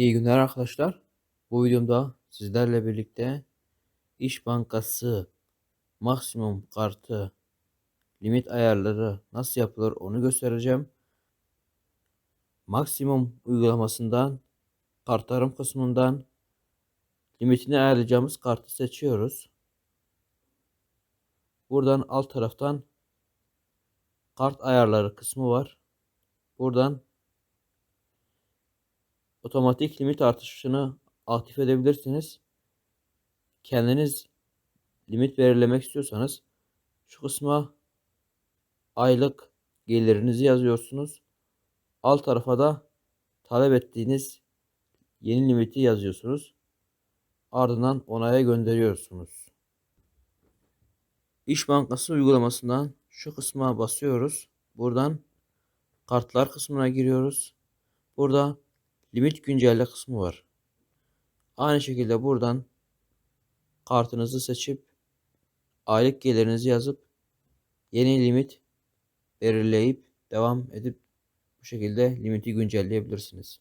Merhaba arkadaşlar. Bu videomda sizlerle birlikte İş Bankası maksimum kartı limit ayarları nasıl yapılır onu göstereceğim. Maksimum uygulamasından kartlarım kısmından limitini ayarlayacağımız kartı seçiyoruz. Buradan alt taraftan kart ayarları kısmı var. Buradan otomatik limit artışını aktif edebilirsiniz. Kendiniz limit belirlemek istiyorsanız şu kısma aylık gelirinizi yazıyorsunuz. Alt tarafa da talep ettiğiniz yeni limiti yazıyorsunuz. Ardından onaya gönderiyorsunuz. İş Bankası uygulamasından şu kısma basıyoruz. Buradan kartlar kısmına giriyoruz. Burada limit güncelle kısmı var. Aynı şekilde buradan kartınızı seçip aylık gelirinizi yazıp yeni limit belirleyip devam edip bu şekilde limiti güncelleyebilirsiniz.